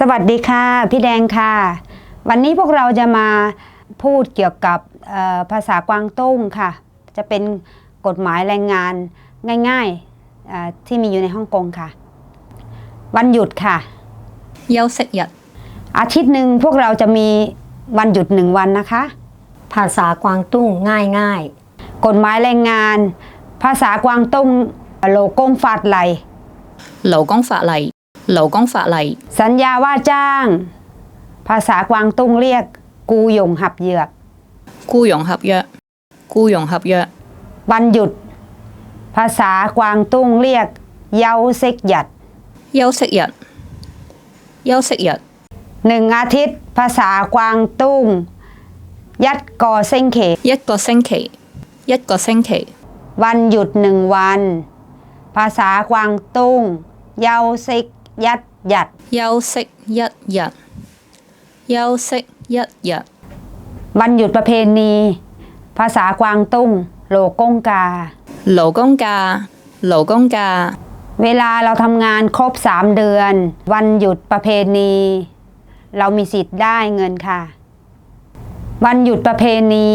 สวัสดีค่ะ พี่แดงค่ะ วันนี้พวกเราจะมาพูดเกี่ยวกับภาษากวางตุ้งค่ะ จะเป็นกฎหมายแรงงานง่ายๆที่มีอยู่ในฮ่องกงค่ะ วันหยุดค่ะเยาเสียดอาทิตย์หนึ่งพวกเราจะมีวันหยุดหนึ่งวันนะคะ ภาษากวางตุ้งง่ายๆ กฎหมายแรงงาน ภาษากวางตุ้งโลกงฟาดไหลโลกงฟาดไหล เราก้องฝะไหลสัญญาว่าจ้าง ภาษากวางตุ้งเรียก กูหยงหับเหยือก กูหยงหับเยอะกูหยงหับเยอะวันหยุด ภาษากวางตุ้งเรียก เยาเซกหยัด เยาเซกหยัด เยาเซกหยัดหนึ่งอาทิตย์ ภาษากวางตุ้ง ยัดกอเซ้งเขยัดกอเซ้งเขยัดกอเซ้งเขวันหยุดหนึ่งวัน ภาษากวางตุ้ง เยาเซก ยัดหยัด 休息一日，休息一日， วันหยุดประเพณี ภาษากวางตุ้ง โลกงกา 劳工假，劳工假， เวลาเราทำงานครบ 3 เดือน วันหยุดประเพณี เรามีสิทธิ์ได้เงินค่ะ วันหยุดประเพณี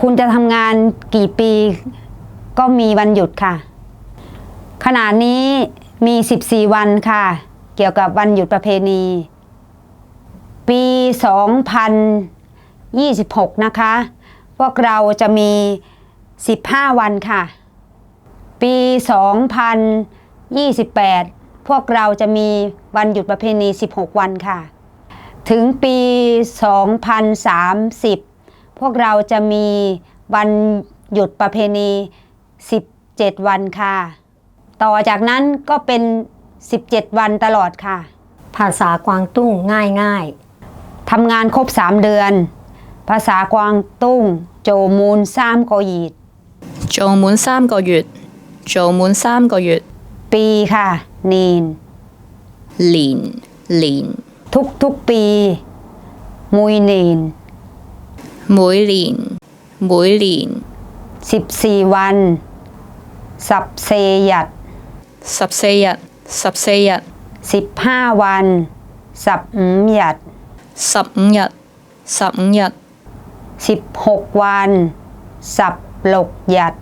คุณจะทำงานกี่ปี ก็มีวันหยุดค่ะ ขณะนี้ มี 14 วันค่ะ เกี่ยวกับวันหยุดประเพณี ปี 2026 นะคะ พวกเราจะมี 15 วันค่ะ ปี 2028 พวกเราจะมีวันหยุดประเพณี 16 วันค่ะ ถึงปี 2030 พวกเราจะมีวันหยุดประเพณี 17 วันค่ะ ต่อจากนั้นก็เป็น 17 วันตลอดค่ะ ภาษากวางตุ้งง่ายง่ายทำงานครบ 3 เดือน ภาษากวางตุ้ง โจมูนสามกอยีดโจมูนสามกอยีดโจมูนสามกอยีดปีค่ะ นีนลีนลีนทุกทุกปี มุยนีนมุยลีนมุยลีนสิบสี่วัน สับเซยัด สับเซยัดสับเซยัดสิบห้าวัน สับอุมยัดสับอุยัดสับอุยัดสิบหกวัน สับหลกยัด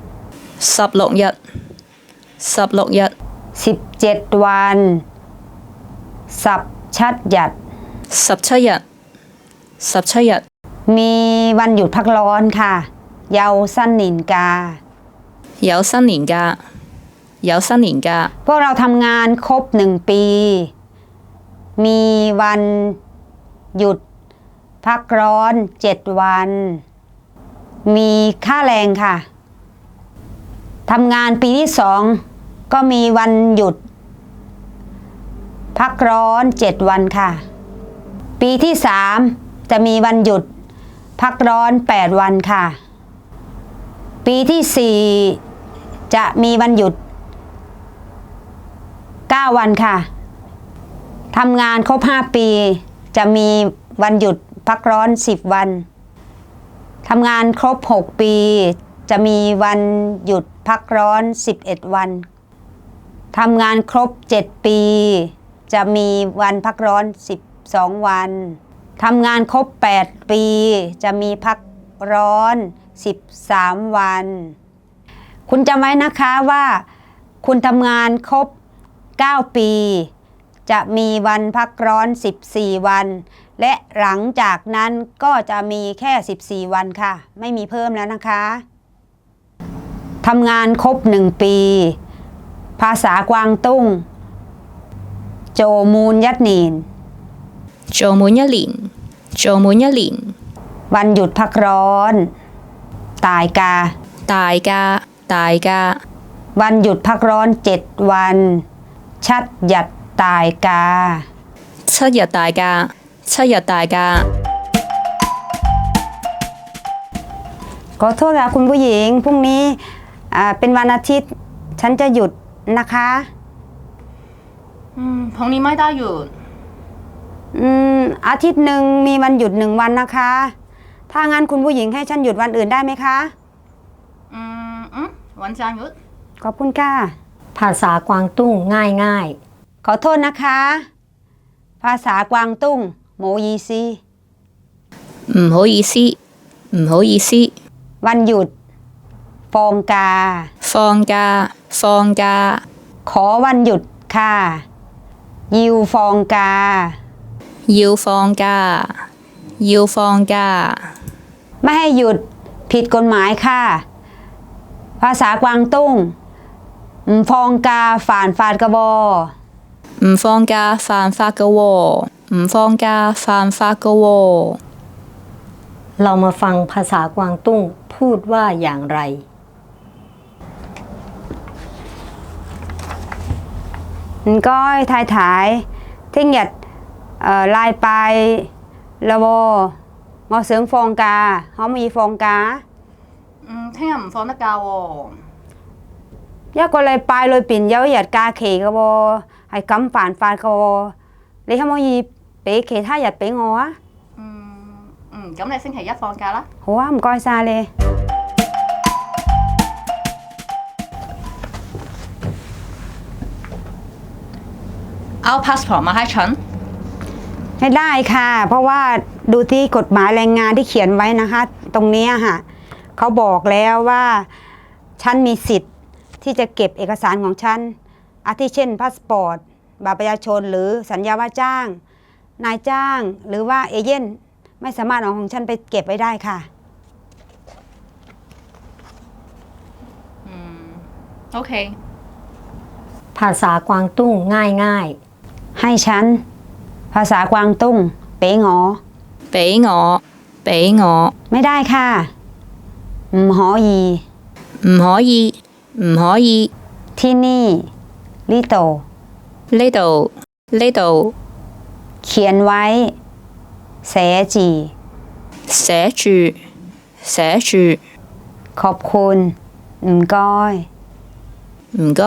สับหลกยัดสับหลกยัดสิบเจ็ดวัน สับชัดยัดสับชัดยัดสับชัดยัดมีวันหยุดพักร้อนค่ะ เยาสั้นหนินกายาสั้นหนินกา 有新年假， พวกเราทำงานครบหนึ่งปี มีวันหยุดพักร้อนเจ็ดวัน มีค่าแรงค่ะ ทำงานปีที่สองก็มีวันหยุด พักร้อนเจ็ดวันค่ะ ปีที่สามจะมีวันหยุด พักร้อนแปดวันค่ะ ปีที่สี่จะมีวันหยุด วันค่ะทำงานครบ 5 ปี จะมีวันหยุดพักร้อน 10 วันทำงานครบ 6 ปี จะมีวันหยุดพักร้อน 11 วันทำงานครบ 7 ปี จะมีวันพักร้อน 12 วันทำงานครบ 8 ปี จะมีพักร้อน 13 วัน คุณจำไว้นะคะว่า คุณทำงานครบ 9 ปี จะมีวันพักร้อน 14 วัน และหลังจากนั้นก็จะมีแค่ 14 วันค่ะ ไม่มีเพิ่มแล้วนะคะทำงานครบหนึ่งปี ภาษากวางตุ้ง โจมูลยัดนีน โจมูลยลิน โจมูลยลิน วันหยุดพักร้อน ตายกา ตายกา ตายกา วันหยุดพักร้อนเจ็ดวัน ชัดหยัดตายกา 七日大假，七日大假， ขอโทษค่ะคุณผู้หญิง พรุ่งนี้อ่าเป็นวันอาทิตย์ ฉันจะหยุดนะคะ 嗯，同你ไม่ได้หยุด อืม อาทิตย์หนึ่งมีวันหยุดหนึ่งวันนะคะ ถ้างั้นคุณผู้หญิงให้ฉันหยุดวันอื่นได้ไหมคะ อืมอืมวันจันทร์หยุด ขอบคุณค่ะ ภาษากวางตุ้งง่ายง่ายขอโทษนะคะ ภาษากวางตุ้งโมยีซีโมยีซีโมยีซีวันหยุด ฟองกา ฟองกา ฟองกา ขอวันหยุดค่ะยิวฟองกายิวฟองกายิวฟองกา ไม่ให้หยุดผิดกฎหมายค่ะ ภาษากวางตุ้ง ฟองกาฝานฟาดกระบอฟองกาฝานฟากระวอฟองกาฝานฟากระวเรามาฟังภาษากวางตุ้งพูดว่าอย่างไรมันก็ทายทายเท่งหยัดลายปลายละวอมอเสืองฟองกาเขามีฟองกาเท่งฟองตะกาวอ 唔该太太，听日诶礼拜啦喎，我想放假，可唔可以放假？嗯，听日唔放得假喎。一个礼拜里边有一日假期嘅喎，系咁犯法嘅喎，你可唔可以俾其他日俾我啊？嗯嗯，咁你星期一放假啦。好啊，唔该晒你。 เอาพาสปอร์ตมาให้ฉัน ไม่ได้ค่ะ เพราะว่าดูที่กฎหมายแรงงานที่เขียนไว้นะคะ ตรงเนี้ยค่ะเขาบอกแล้วว่าฉันมีสิทธิ์ ที่จะเก็บเอกสารของฉัน อาทิเช่นพาสปอร์ต บัตรประชาชนหรือสัญญาว่าจ้าง นายจ้างหรือว่าเอเย่นไม่สามารถเอาของฉันไปเก็บไว้ได้ค่ะ โอเค ภาษากวางตุ้งง่ายง่ายให้ฉัน ภาษากวางตุ้ง เป๋งอ เป๋งอ เป๋งอ ไม่ได้ค่ะ หมอยีหมอยี 唔可以。 ที่นี่ลิโต 呢度，呢度 เขียนไว้เสจี ๆ 写住，写住， ขอบคุณ唔该唔该，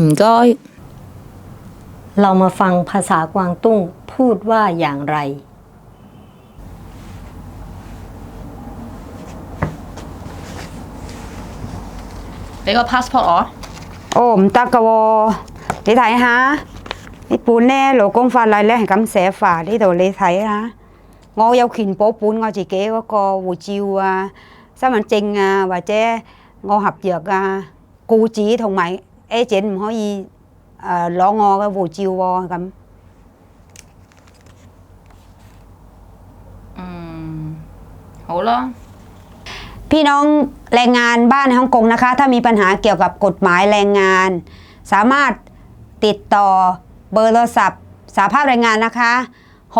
唔该。 เรามาฟังภาษากวางตุ้งพูดว่าอย่างไร 俾個 passport 我。哦唔得噶喎，你睇下呢本咧勞工法例咧係咁寫法，呢度你睇下，我有權保本我自己嗰個護照啊、身份證啊，或者我合約啊，僱主同埋 agent 唔可以誒攞、我嘅護照喎、咁。嗯，好啦。 พี่น้องแรงงานบ้านในฮ่องกงนะคะ ถ้ามีปัญหาเกี่ยวกับกฎหมายแรงงาน สามารถติดต่อเบอร์โทรศัพท์สาภาพแรงงานนะคะ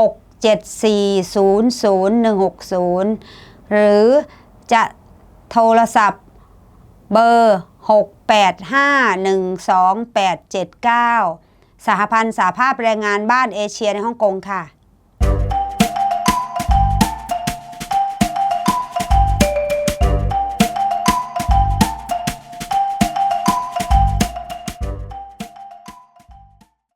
674006160 หรือจะโทรศัพท์เบอร์ 685128879สหพันธ์สาภาพแรงงานบ้านเอเชียในฮ่องกงค่ะ